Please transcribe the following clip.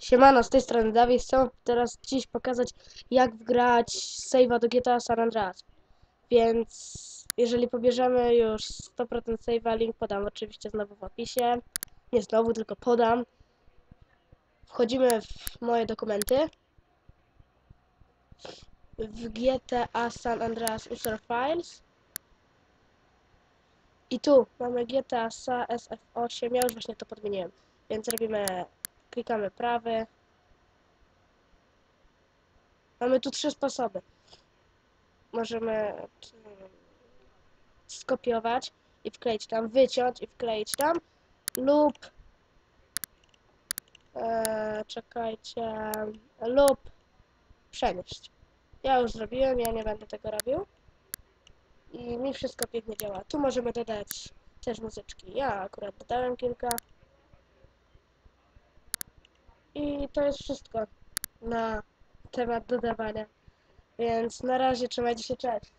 Siemano, z tej strony Dawid. Chcę teraz dziś pokazać, jak wgrać save'a do GTA San Andreas. Więc jeżeli pobierzemy już 100% save'a, link podam oczywiście znowu w opisie. Nie znowu, tylko podam. Wchodzimy w moje dokumenty. W GTA San Andreas User Files. I tu mamy GTA SF8. Ja już właśnie to podmieniłem. Więc robimy klikamy prawy. Mamy tu trzy sposoby. Możemy czy, skopiować i wkleić tam, wyciąć i wkleić tam, lub e, czekajcie, lub przenieść. Ja już zrobiłem, ja nie będę tego robił. I mi wszystko pięknie działa. Tu możemy dodać też muzyczki. Ja akurat dodałem kilka. I to jest wszystko na temat dodawania. Więc na razie trzymajcie się, cześć.